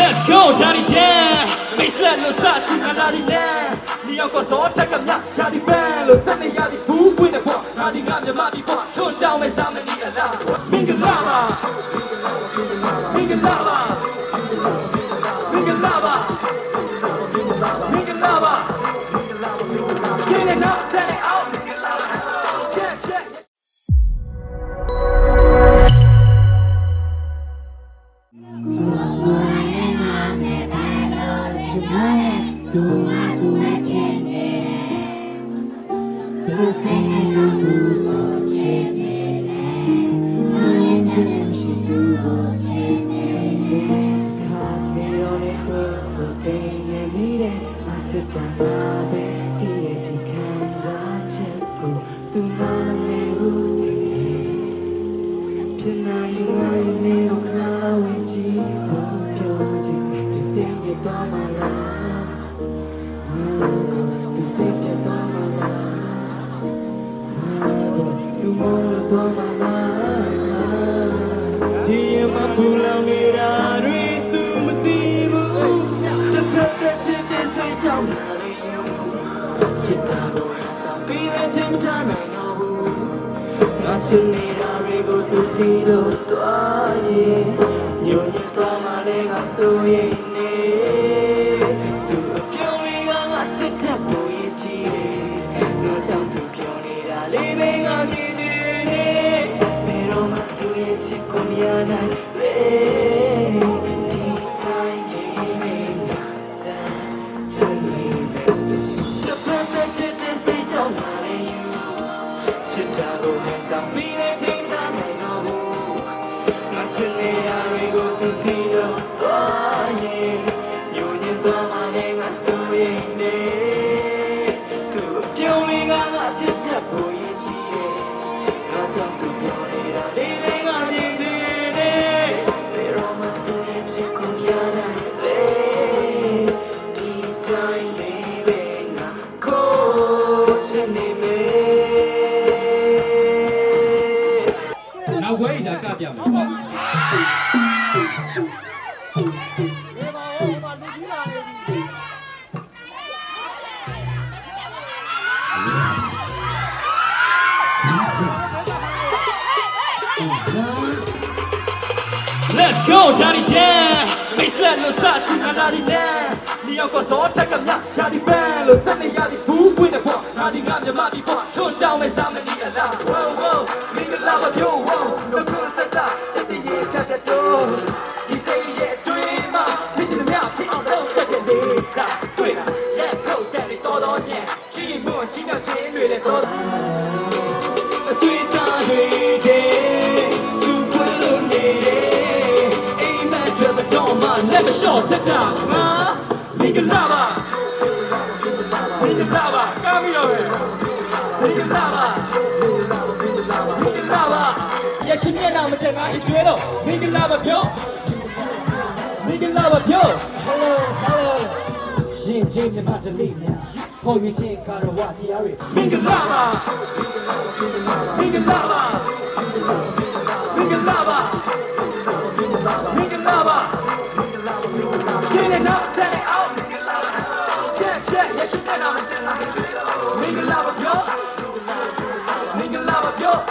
Let's go ဓာရီတန်မိတ်ဆက်လို့စရှိခန္ဓာဒီလန်နေရောက်တော့ဇောတက်ကမြဓာရီပန်လို့စက်နေရသည်ဘူးပွင့်တဲ့ပေါ့ဓာရီကမြမပြီးပေါ့ထွန်းတောင်းမဲ့စားမနေရလားမင်္ဂလာပါမင်္ဂလာပါမင်္ဂလာပါမင်္ဂလာပါ ခါတေရောလေးကိုကို တော့မလားဒီရမပူလောင်နေတာတွေသူမသိဘူးချက်သက်ချစ်တဲ့စိတ်ကြောင့်လာလေယူချစ်တာကိုဆောင်ပြီးတဲ့တင်မထားနိုင်တော့ဘူးငါချင်နေတာတွေကိုသူတီးလို့တွားရင်ညိုညင်သွားမှလည်းငါဆိုရင် ပြီးတဲ့ထိန်ချနိုင်တော့ဘူးငါချစ်နေရတွေကိုသူသိတော့သွားရင်ညိုညင်သွားမှလည်းငါဆိုရင်နေသူအပြုံးလေးကငါချစ်တတ်ဖို့ရည်ကြီးရဲ့ငါကြောင့် Let's go ဓာရီတန်မိတ်ဆက်လို့စရှိခန္ဓာဒီလန်နေရောက်တော့ဇောတက်ကမြဓာရီပန်လို့စက်နေရသည်ဘူးပွင့်တဲ့ပေါ့ဓာရီကမြမပြီးပေါ့ထွန်းတောင်းမဲ့စားမနေရလား Wow wow မင်္ဂလာပါပြော Wow တော့ကိုစက်တာတက်တည်းရဖြတ်တဲ့တော့ဒီစိတ်ရဲ့အတွင်းမှာမြစ်ချင်မြဖြစ်အောင်တော့တက်တဲ့လေးကတွေ့လားလက်ခုတ်တဲ့လေးတော်တော်ညံ့ချီမွန်ချီမြောက်ချင်းတွေလည်းတော်အ လက်မလျှော့သက်တာငါမင်္ဂလာပါမင်္ဂလာပါကာမီရောမင်္ဂလာပါမင်္ဂလာပါရရှိမျက်နှာမချင်ငါအကျွဲတော့မင်္ဂလာပါပြောမင်္ဂလာပါပြော hello hello ရှင်ချင်းမြမတလေးများဟောရချင်းကာရဝတရားတွေမင်္ဂလာပါမင်္ဂလာပါမင်္ဂလာပါမင်္ဂလာပါ ရှင်းနေတော့တဲ့အောင်မင်္ဂလာပါ Yeah yeah ရရှိတဲ့နာမည်စင်လာမင်္ဂလာပါပြောမင်္ဂလာပါပြော